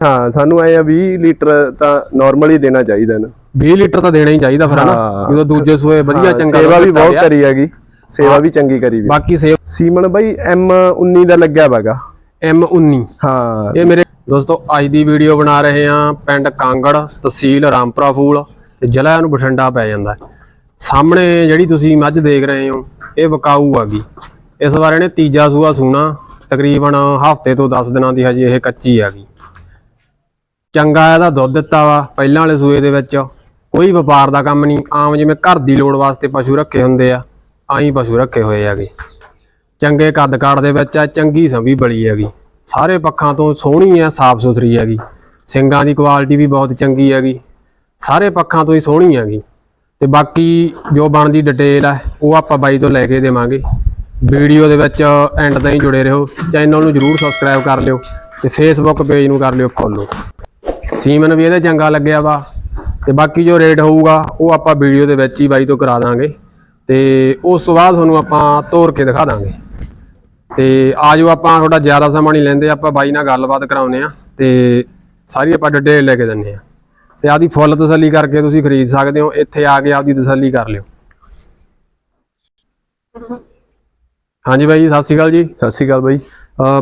ਹਾਂ ਸਾਨੂੰ ਐ ਆ 20 ਲੀਟਰ ਤਾਂ ਨਾਰਮਲ ਹੀ ਦੇਣਾ ਚਾਹੀਦਾ ਨਾ। 20 ਲੀਟਰ ਤਾਂ ਦੇਣਾ ਹੀ ਚਾਹੀਦਾ ਫਿਰ ਹਨਾ। ਜਦੋਂ ਦੂਜੇ ਸੂਏ ਵਧੀਆ ਚੰਗਾ ਸੇਵਾ ਵੀ ਬਹੁਤ। ਕਰੀ ਹੈਗੀ। ਸੇਵਾ ਵੀ ਚੰਗੀ ਕਰੀ ਵੀ। ਬਾਕੀ ਸੀਮਨ ਬਾਈ M19 ਦਾ ਲੱਗਿਆ ਵਾਗਾ M19 ਹਾਂ। ਇਹ ਮੇਰੇ ਦੋਸਤੋ ਅੱਜ ਦੀ ਵੀਡੀਓ ਬਣਾ ਰਹੇ ਹਾਂ ਪਿੰਡ ਕਾਂਗੜ ਤਹਿਸੀਲ ਰਾਮਪੁਰਾ ਫੂਲ ਤੇ ਜ਼ਿਲ੍ਹਾ ਨੂੰ ਬਠਿੰਡਾ ਪੈ ਜਾਂਦਾ। ਸਾਹਮਣੇ ਜਿਹੜੀ ਤੁਸੀਂ ਮੱਝ ਦੇਖ ਰਹੇ ਹੋ ਇਹ ਵਕਾਊ ਆਗੀ ਇਸ ਵਾਰ ਇਹਨੇ ਤੀਜਾ ਸੂਆ ਸੂਣਾ ਤਕਰੀਬਨ ਹਫ਼ਤੇ ਤੋਂ 10 ਦਿਨਾਂ ਦੀ ਹਜੇ ਇਹ ਕੱਚੀ ਆਗੀ ਚੰਗਾ ਇਹਦਾ ਦੁੱਧ ਦਿੱਤਾ ਵਾ, ਪਹਿਲਾਂ ਵਾਲੇ ਸੂਏ ਦੇ ਵਿੱਚ। ਕੋਈ ਵਪਾਰ ਦਾ ਕੰਮ ਨਹੀਂ, ਆਮ ਜਿਵੇਂ ਘਰ ਦੀ ਲੋੜ ਵਾਸਤੇ ਪਸ਼ੂ ਰੱਖੇ ਹੁੰਦੇ ਆ ਆਹੀ ਪਸ਼ੂ ਰੱਖੇ ਹੋਏ ਹੈਗੇ। ਚੰਗੇ ਕੱਦ ਕਾਠ ਦੇ ਵਿੱਚ ਆ, ਚੰਗੀ ਸੰਭੀ ਬੜੀ ਹੈਗੀ। ਸਾਰੇ ਪੱਖਾਂ ਤੋਂ ਸੋਹਣੀ ਆ, ਸਾਫ਼ ਸੁਥਰੀ ਹੈਗੀ। ਸਿੰਗਾਂ ਦੀ ਕੁਆਲਿਟੀ ਵੀ ਬਹੁਤ ਚੰਗੀ ਹੈਗੀ। ਸਾਰੇ ਪੱਖਾਂ ਤੋਂ ਹੀ ਸੋਹਣੀ ਹੈਗੀ। ਤੇ ਬਾਕੀ ਜੋ ਬਣਦੀ ਡਿਟੇਲ ਹੈ ਉਹ ਆਪਾਂ ਬਾਈ ਤੋਂ ਲੈ ਕੇ ਦੇਵਾਂਗੇ। ਵੀਡੀਓ ਦੇ ਵਿੱਚ ਐਂਡ ਤਾਈਂ ਜੁੜੇ ਰਹੋ। ਚੈਨਲ ਨੂੰ ਜਰੂਰ ਸਬਸਕ੍ਰਾਈਬ ਕਰ ਲਿਓ ਤੇ ਫੇਸਬੁੱਕ ਪੇਜ ਨੂੰ ਕਰ ਲਿਓ ਫੋਲੋ ਸੀਮਨ ਵੀ ਇਹਦੇ ਚੰਗਾ ਲੱਗਿਆ ਵਾ। ਤੇ ਬਾਕੀ ਜੋ ਰੇਟ ਹੋਊਗਾ ਉਹ ਆਪਾਂ ਵੀਡੀਓ ਦੇ ਵਿੱਚ ਹੀ ਬਾਈ ਤੋਂ ਕਰਾ ਦਾਂਗੇ। ਤੇ ਉਸ ਤੋਂ ਬਾਅਦ ਤੁਹਾਨੂੰ ਆਪਾਂ ਤੋਰ ਕੇ ਦਿਖਾ ਦਾਂਗੇ। ਤੇ ਆਜੋ ਆਪਾਂ ਥੋੜਾ ਜ਼ਿਆਦਾ ਸਮਾਂ ਨਹੀਂ ਲੈਂਦੇ ਆਪਾਂ ਬਾਈ ਨਾਲ ਗੱਲਬਾਤ ਕਰਾਉਨੇ ਆ ਤੇ ਸਾਰੀ ਆਪਾਂ ਡਿਟੇਲ ਲੈ ਕੇ ਦਿੰਨੇ ਆ ਤੇ ਆਦੀ ਫੁੱਲ ਤਸੱਲੀ ਕਰਕੇ ਤੁਸੀਂ ਖਰੀਦ ਸਕਦੇ ਹੋ। ਇੱਥੇ ਆ ਕੇ ਆਪਦੀ ਤਸੱਲੀ ਕਰ ਲਿਓ। ਹਾਂਜੀ ਬਾਈ ਜੀ, ਸਤਿ ਸ਼੍ਰੀ ਅਕਾਲ ਜੀ। ਸਤਿ ਸ਼੍ਰੀ ਅਕਾਲ ਬਾਈ।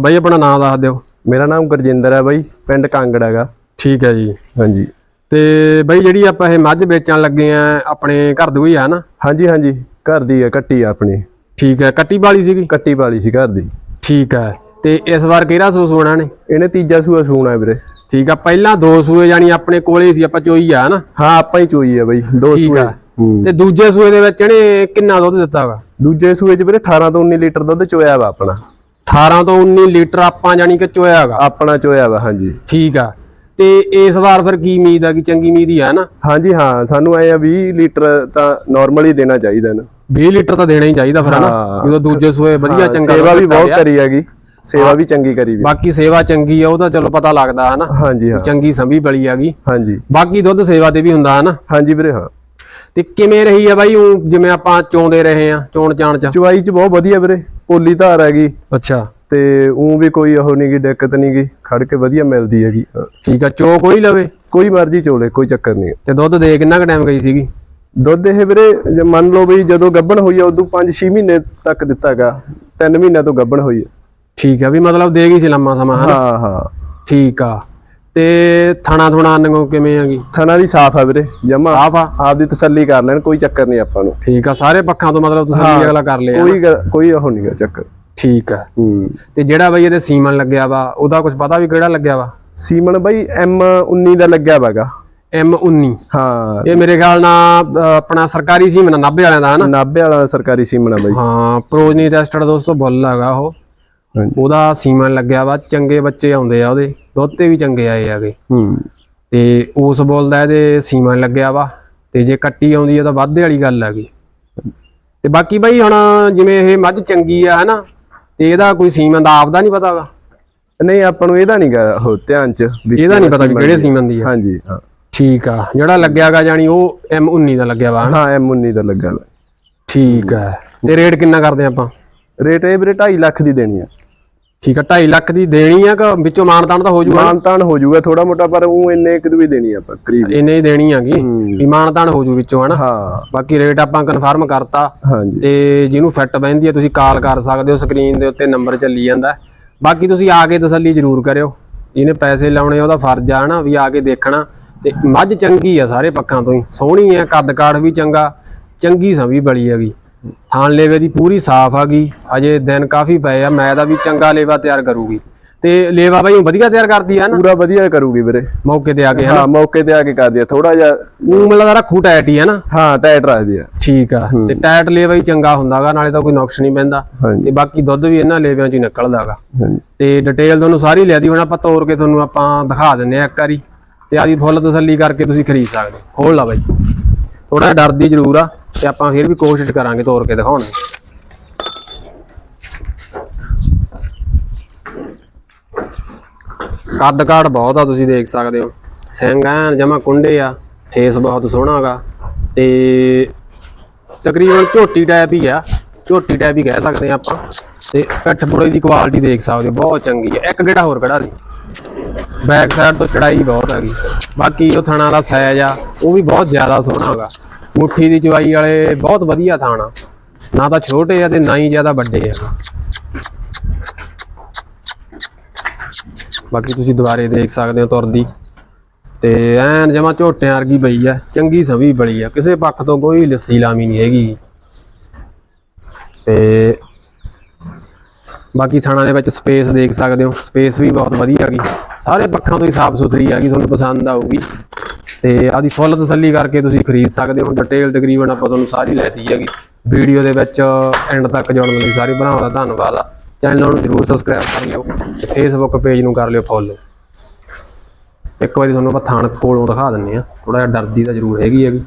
ਬਾਈ ਆਪਣਾ ਨਾਮ ਦੱਸ ਦਿਓ। ਮੇਰਾ ਨਾਮ ਗੁਰਜਿੰਦਰ ਹੈ ਬਾਈ ਪਿੰਡ ਕਾਂਗੜ ਹੈਗਾ। ਠੀਕ ਹੈ ਜੀ। ਹਾਂਜੀ। ਤੇ ਬਾਈ ਜਿਹੜੀ ਆਪਾਂ ਇਹ ਮੱਝ ਵੇਚਣ ਲੱਗੇ ਆ ਆਪਣੇ ਘਰ ਦੀ ਆ ਨਾ ਹਾਂਜੀ ਹਾਂਜੀ। ਘਰ ਦੀ ਹੈ ਕੱਟੀ ਆ ਆਪਣੀ। ਠੀਕ ਹੈ। ਕੱਟੀ ਵਾਲੀ ਸੀਗੀ? ਕੱਟੀ ਵਾਲੀ ਸੀ ਘਰ ਦੀ। ਠੀਕ ਹੈ। ਤੇ ਇਸ ਵਾਰ ਕਿਹੜਾ ਸੂਸ ਹੋਣਾ ਨੇ? ਇਹਨੇ ਤੀਜਾ ਸੂਆ ਸੂਣਾ ਵੀਰੇ। ਠੀਕ ਆ ਪਹਿਲਾਂ ਦੋ ਸੂਏ ਜਾਨੀ ਆਪਣੇ ਕੋਲੇ ਸੀ ਆਪਾਂ ਚੋਈ ਆ ਨਾ ਹਾਂ ਆਪਾਂ ਹੀ ਚੋਈ ਹੈ ਬਾਈ ਦੋ ਠੀਕ ਸੂਏ। ਆ। ਤੇ ਦੂਜੇ ਸੂਏ ਦੇ ਵਿੱਚ ਇਹਨੇ ਕਿੰਨਾ ਦੁੱਧ ਦਿੱਤਾ ਵਾ? ਦੂਜੇ ਸੂਏ 'ਚ ਵੀਰੇ 18 ਤੋਂ 19 ਲੀਟਰ ਦੁੱਧ ਚੋਇਆ ਵਾ ਆਪਣਾ। 18 ਤੋਂ 19 ਲੀਟਰ ਆਪਾਂ ਜਾਨੀ ਕਿ ਚੋਇਆ ਹੈਗਾ ਆਪਣਾ ਚੋਇਆ ਵਾ ਹਾਂਜੀ। ਠੀਕ ਆ। ਤੇ ਇਸ ਵਾਰ ਫਿਰ ਕੀ ਉਮੀਦ ਆ ਕਿ ਚੰਗੀ ਉਮੀਦ ਹੀ ਆ ਨਾ? ਹਾਂਜੀ ਹਾਂ ਸਾਨੂੰ ਐ ਆ 20 ਲੀਟਰ ਤਾਂ ਨਾਰਮਲ ਹੀ ਦੇਣਾ ਚਾਹੀਦਾ ਨਾ। 20 ਲੀਟਰ ਤਾਂ ਦੇਣਾ ਹੀ ਚਾਹੀਦਾ ਫਿਰ ਹਨਾ ਹਾਂ। ਜਦੋਂ ਦੂਜੇ ਸੂਏ ਵਧੀਆ ਹਾਂ, ਚੰਗਾ ਸੇਵਾ ਵੀ ਬਹੁਤ। ਕਰੀ ਹੈਗੀ ਸੇਵਾ ਵੀ ਚੰਗੀ ਕਰੀ ਵੀ। ਬਾਕੀ ਸੇਵਾ ਚੰਗੀ ਆ ਉਹ ਤਾਂ ਚਲੋ ਪਤਾ ਲੱਗਦਾ ਹਨਾ ਹਾਂਜੀ ਹਾਂ। ਚੰਗੀ ਸੰਭੀ ਬਲੀ ਆਗੀ ਹਾਂਜੀ। ਬਾਕੀ ਦੁੱਧ ਸੇਵਾ ਤੇ ਵੀ ਹੁੰਦਾ ਹਨਾ ਹਾਂਜੀ ਵੀਰੇ ਹਾਂ। ਤੇ ਕਿਵੇਂ ਰਹੀ ਆ ਬਾਈ ਊਂ ਜਿਵੇਂ ਆਪਾਂ ਚੋਂਦੇ ਰਹੇ ਆ ਚੋਣ ਚਾਣ ਚ? ਚਵਾਈ 'ਚ ਬਹੁਤ ਵਧੀਆ ਵੀਰੇ ਪੋਲੀ ਧਾਰ ਹੈਗੀ। ਅੱਛਾ। ਤੇ ਉਹ ਵੀ ਕੋਈ ਉਹ ਨਹੀਂਗੀ ਦਿੱਕਤ ਨਹੀਂਗੀ ਖੜ ਕੇ ਵਧੀਆ ਮਿਲਦੀ ਹੈਗੀ ਹਾਂ। ਠੀਕ ਆ ਚੋ ਕੋਈ ਲਵੇ? ਕੋਈ ਮਰਜ਼ੀ ਚੋਲੇ ਕੋਈ ਚੱਕਰ ਨਹੀਂ ਤੇ ਦੁੱਧ ਦੇ ਕਿੰਨਾ ਕੁ ਟਾਈਮ ਗਈ ਸੀਗੀ? ਦੁੱਧ ਇਹ ਵੀਰੇ ਜੇ ਮੰਨ ਲਓ ਵੀ ਜਦੋਂ ਗੱਭਣ ਹੋਈ ਆ ਉਦੋਂ 5-6 ਮਹੀਨੇ ਤੱਕ ਦਿੱਤਾਗਾ 3 ਮਹੀਨਿਆਂ ਤੋਂ ਗੱਭਣ ਹੋਈ ਆ। ਠੀਕ ਆ ਵੀ ਮਤਲਬ ਦੇ ਗਈ ਸੀ ਲੰਮਾ ਸਮਾਂ ਹਨਾ? ਹਾਂ ਹਾਂ। ਠੀਕ ਆ। ਤੇ ਥਣਾ ਥੁਣਾ ਨੰਗੋ ਕਿਵੇਂ ਆਗੀ ਥਣਾ ਦੀ ਸਾਫ਼ ਆ ਵੀਰੇ ਜਮਾ। ਸਾਫ਼ ਆ? ਆਪਦੀ ਤਸੱਲੀ ਕਰ ਲੈਣ ਕੋਈ ਚੱਕਰ ਨਹੀਂ ਆਪਾਂ ਨੂੰ। ਠੀਕ ਆ ਸਾਰੇ ਪੱਖਾਂ ਤੋਂ ਮਤਲਬ ਤੁਸੀਂ ਹਾਂ। ਅਗਲਾ ਕਰ ਲਿਆ। ਕੋਈ ਗੱਲ- ਕੋਈ ਉਹ ਨਹੀਂਗਾ ਚੱਕਰ। ਠੀਕ ਆ। ਹੂੰ। ਤੇ ਜਿਹੜਾ ਬਈ ਇਹਦੇ ਸੀਮਨ ਲੱਗਿਆ ਵਾ ਉਹਦਾ ਕੁਝ ਪਤਾ ਵੀ ਕਿਹੜਾ ਲੱਗਿਆ ਵਾ? ਸੀਮਨ ਬਾਈ M19 ਦਾ ਲੱਗਿਆ ਵਾਗਾ। M19 ਹਾਂ। ਇਹ ਮੇਰੇ ਖਿਆਲ ਨਾਲ ਆਪਣਾ ਸਰਕਾਰੀ ਸੀਮਨ ਆ, ਨਾਭੇ ਵਾਲਿਆਂ ਦਾ ਹਨਾ? ਨਾਭੇ ਵਾਲਾ ਸਰਕਾਰੀ ਸੀਮਨ ਆ ਬਾਈ। ਹਾਂ ਪ੍ਰੋਜਨੀ ਟੈਸਟਡ ਦੋਸਤੋ ਬੁੱਲ ਹੈਗਾ ਉਹ। ਉਹਦਾ ਸੀਮਨ ਲੱਗਿਆ ਵਾ ਚੰਗੇ ਬੱਚੇ ਆਉਂਦੇ ਆ ਉਹਦੇ। ਦੁੱਧ ਤੇ ਵੀ ਚੰਗੇ ਆਏ ਆਗੇ ਹੂੰ। ਤੇ ਉਸ ਬੋਲ ਦਾ ਇਹਦੇ ਸੀਮਨ ਲੱਗਿਆ ਵਾ। ਤੇ ਜੇ ਕੱਟੀ ਆਉਂਦੀ ਆ ਤਾਂ ਵਾਧੇ ਵਾਲੀ ਗੱਲ ਹੈਗੀ। ਤੇ ਬਾਕੀ ਬਾਈ ਹੁਣ ਜਿਵੇਂ ਇਹ ਮੱਝ ਚੰਗੀ ਆ ਹਨਾ? ਤੇ ਇਹਦਾ ਕੋਈ ਸੀਮਨ ਦਾ ਆਪਦਾ ਨਹੀਂ ਪਤਾਗਾ ਨਹੀਂ ਆਪਾਂ ਨੂੰ ਇਹਦਾ ਨਹੀਂਗਾ ਉਹ ਧਿਆਨ ਚ ਇਹਦਾ ਨਹੀਂ ਪਤਾ ਵੀ ਕਿਹੜੇ। ਸੀਮਨ ਦੀ ਆ ਹਾਂਜੀ ਹਾਂ ਠੀਕ ਆ ਜਿਹੜਾ ਲੱਗਿਆਗਾ ਜਾਨੀ ਉਹ M19 ਦਾ ਲੱਗਿਆ ਵਾ? ਹਾਂ M19 ਦਾ ਲੱਗਾ ਵਾ। ਠੀਕ ਆ ਤੇ ਰੇਟ ਕਿੰਨਾ ਕਰਦੇ ਆਪਾਂ ਰੇਟ ਇਹ ਵੀਰੇ 2.5 ਲੱਖ ਦੀ ਦੇਣੀ ਆ ਠੀਕ ਆ 2.5 ਲੱਖ ਦੀ ਦੇਣੀ ਆ ਕਿ ਵਿੱਚੋਂ ਮਾਨਤਾਨ ਤਾਂ ਹੋ ਜੂਗਾ ਮਾਨਤਾਨ ਹੋ ਜਾਊਗਾ ਥੋੜਾ ਮੋਟਾ ਪਰ ਉਹ ਇੰਨੇ ਇੱਕ ਵੀ ਦੇਣੀ ਆ ਆਪਾਂ ਕਰੀਬ। ਇੰਨੇ ਹੀ ਦੇਣੀ ਆਗੀ। ਵੀ ਮਾਨਤਾਨ ਹੋ ਜੂ ਵਿੱਚੋਂ ਹਨਾ? ਹਾਂ। ਬਾਕੀ ਰੇਟ ਆਪਾਂ ਕਨਫਰਮ ਕਰਤਾ। ਹਾਂਜੀ। ਤੇ ਜਿਹਨੂੰ ਫਿੱਟ ਬਹਿੰਦੀ ਹੈ ਤੁਸੀਂ ਕਾਲ ਕਰ ਸਕਦੇ ਹੋ ਸਕਰੀਨ ਦੇ ਉੱਤੇ ਨੰਬਰ ਚੱਲੀ ਜਾਂਦਾ। ਬਾਕੀ ਤੁਸੀਂ ਆ ਕੇ ਤਸੱਲੀ ਜ਼ਰੂਰ ਕਰਿਓ। ਜਿਹਨੇ ਪੈਸੇ ਲਾਉਣੇ ਉਹਦਾ ਫਰਜ਼ ਆ ਨਾ ਵੀ ਆ ਕੇ ਦੇਖਣਾ। ਤੇ ਮੱਝ ਚੰਗੀ ਆ ਸਾਰੇ ਪੱਖਾਂ ਤੋਂ ਹੀ। ਸੋਹਣੀ ਆ ਕੱਦ ਕਾਠ ਵੀ ਚੰਗਾ ਚੰਗੀ ਸੰਭੀ ਬੜੀ ਹੈਗੀ। ਥਾਣ ਲੇਵੇ ਦੀ ਪੂਰੀ ਸਾਫ਼ ਹੈਗੀ ਅਜੇ ਦਿਨ ਕਾਫੀ ਪਏ ਆ ਮੈਂ ਦਾ ਵੀ ਚੰਗਾ ਲੇਵਾ ਤਿਆਰ ਕਰੂਗੀ। ਤੇ ਲੇਵਾ ਬਾਈ ਵਧੀਆ ਤਿਆਰ ਕਰਦੀ ਆ ਨਾ? ਪੂਰਾ ਵਧੀਆ ਕਰੂਗੀ ਵੀਰੇ। ਮੌਕੇ ਤੇ ਆ ਕੇ ਹਾਂ ਮੌਕੇ ਤੇ ਆ ਕੇ ਕਰਦੀ ਆ ਥੋੜਾ ਜਿਹਾ ਉਹ ਮਤਲਬ ਰੱਖੂ ਟੈਟ ਹੀ ਹੈ ਨਾ? ਹਾਂ ਟਾਈਟ ਰੱਖਦੀ ਆ। ਠੀਕ ਆ। ਤੇ ਟੈਟ ਲੇਵਾ ਹੀ ਚੰਗਾ ਹੁੰਦਾਗਾ ਨਾਲੇ ਤਾਂ ਕੋਈ ਨੁਕਸ ਨਹੀਂ ਪੈਂਦਾ। ਤੇ ਬਾਕੀ ਦੁੱਧ ਵੀ ਇਹਨਾਂ ਲੇਵਿਆਂ 'ਚ ਨਿਕਲਦਾਗਾ। ਤੇ ਡਿਟੇਲ ਤੁਹਾਨੂੰ ਸਾਰੀ ਲੈ ਦੀ ਹੁਣ ਆਪਾਂ ਤੋੜ ਕੇ ਤੁਹਾਨੂੰ ਆਪਾਂ ਦਿਖਾ ਦਿੰਨੇ ਆ ਇੱਕ ਵਾਰੀ। ਤੇ ਆਦੀ ਫੁੱਲ ਤਸੱਲੀ ਕਰਕੇ ਤੁਸੀਂ ਖਰੀਦ ਸਕਦੇ। ਖੋਲ ਲਾ ਬਾਈ। ਥੋੜਾ ਡਰਦੀ ਜ਼ਰੂਰ ਆ। ਤੇ ਆਪਾਂ ਫਿਰ ਵੀ ਕੋਸ਼ਿਸ਼ ਕਰਾਂਗੇ ਤੋੜ ਕੇ ਦਿਖਾਉਣ। ਦੀ ਕੱਦ ਕਾਠ ਬਹੁਤ ਆ, ਤੁਸੀਂ ਦੇਖ ਸਕਦੇ ਹੋ। ਸਿੰਘ ਐਨ ਜਮਾ ਕੁੰਡੇ ਆ ਫੇਸ ਬਹੁਤ ਸੋਹਣਾਗਾ ਤੇ ਤਕਰੀਬਨ ਝੋਟੀ ਟਾਈਪ ਹੀ ਆ, ਝੋਟੀ ਟਾਈਪ ਹੀ ਕਹਿ ਸਕਦੇ ਆ ਆਪਾਂ। ਤੇ ਪਿੱਠ ਪੁੜੇ ਦੀ ਕੁਆਲਿਟੀ ਦੇਖ ਸਕਦੇ ਹੋ, ਬਹੁਤ ਚੰਗੀ ਆ। ਇੱਕ ਗੇੜਾ ਹੋਰ ਕਢਾ ਲਈ ਬੈਕ ਸਾਈਡ ਤੋਂ ਚੜਾਈ ਬਹੁਤ ਹੈਗੀ ਬਾਕੀ ਉਹ ਥਣਾ ਦਾ ਸਾਈਜ਼ ਆ, ਉਹ ਵੀ ਬਹੁਤ ਜ਼ਿਆਦਾ ਸੋਹਣਾ ਹੈਗਾ ਮੁੱਠੀ ਦੀ ਚਵਾਈ ਵਾਲੇ ਬਹੁਤ ਵਧੀਆ ਥਾਣਾ ਨਾ ਤਾਂ ਛੋਟੇ ਆ ਤੇ ਨਾ ਹੀ ਜ਼ਿਆਦਾ ਵੱਡੇ ਆ। ਬਾਕੀ ਤੁਸੀਂ ਦੁਬਾਰੇ ਦੇਖ ਸਕਦੇ ਹੋ ਤੁਰਦੀ। ਤੇ ਐਨ ਜਮਾ ਝੋਟਿਆਂ ਵਰਗੀ ਪਈ ਆ, ਚੰਗੀ ਸਵੀ ਬੜੀ ਆ। ਕਿਸੇ ਪੱਖ ਤੋਂ ਕੋਈ ਲੱਸੀ ਲਾਮੀ ਨਹੀਂ ਹੈਗੀ। ਤੇ ਬਾਕੀ ਥਾਣਾ ਦੇ ਵਿੱਚ ਸਪੇਸ ਦੇਖ ਸਕਦੇ ਹੋ। ਸਪੇਸ ਵੀ ਬਹੁਤ ਵਧੀਆ ਹੈਗੀ। ਸਾਰੇ ਪੱਖਾਂ ਤੋਂ ਹੀ ਸਾਫ਼ ਸੁਥਰੀ ਹੈਗੀ ਤੁਹਾਨੂੰ ਪਸੰਦ ਆਊਗੀ। ਤੇ ਆਦੀ ਫੁੱਲ ਤਸੱਲੀ ਕਰਕੇ ਤੁਸੀਂ ਖਰੀਦ ਸਕਦੇ ਹੋ। ਡਿਟੇਲ ਤਕਰੀਬਨ ਆਪਾਂ ਤੁਹਾਨੂੰ ਸਾਰੀ ਲੈਤੀ ਹੈਗੀ। ਵੀਡੀਓ ਦੇ ਵਿੱਚ ਐਂਡ ਤੱਕ ਜੁੜਨ ਲਈ ਸਾਰੇ ਭਰਾਵਾਂ ਦਾ ਧੰਨਵਾਦ ਆ। ਚੈਨਲ ਨੂੰ ਜਰੂਰ ਸਬਸਕ੍ਰਾਈਬ ਕਰ ਲਿਓ। ਤੇ ਫੇਸਬੁੱਕ ਪੇਜ ਨੂੰ ਕਰ ਲਿਓ ਫੋਲੋ ਇੱਕ ਵਾਰੀ ਤੁਹਾਨੂੰ ਆਪਾਂ ਥਾਣ ਕੋਲੋਂ ਦਿਖਾ ਦਿੰਨੇ ਆ। ਥੋੜਾ ਜਿਹਾ ਡਰਦੀ ਤਾਂ ਜ਼ਰੂਰ ਹੈਗੀ ਹੈਗੀ।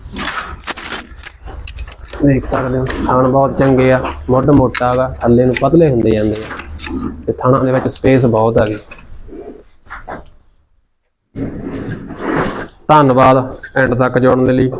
ਦੇਖ ਸਕਦੇ ਹੋ, ਥਾਣ ਬਹੁਤ ਚੰਗੇ ਆ। ਮੁੱਢ ਮੋਟਾ ਹੈਗਾ ਥੱਲੇ ਨੂੰ ਪਤਲੇ ਹੁੰਦੇ ਜਾਂਦੇ ਆ। ਤੇ ਥਾਣਾ ਦੇ ਵਿੱਚ ਸਪੇਸ ਬਹੁਤ ਹੈਗੀ ਧੰਨਵਾਦ ਐਂਡ ਤੱਕ ਜੁੜਨ ਦੇ ਲਈ।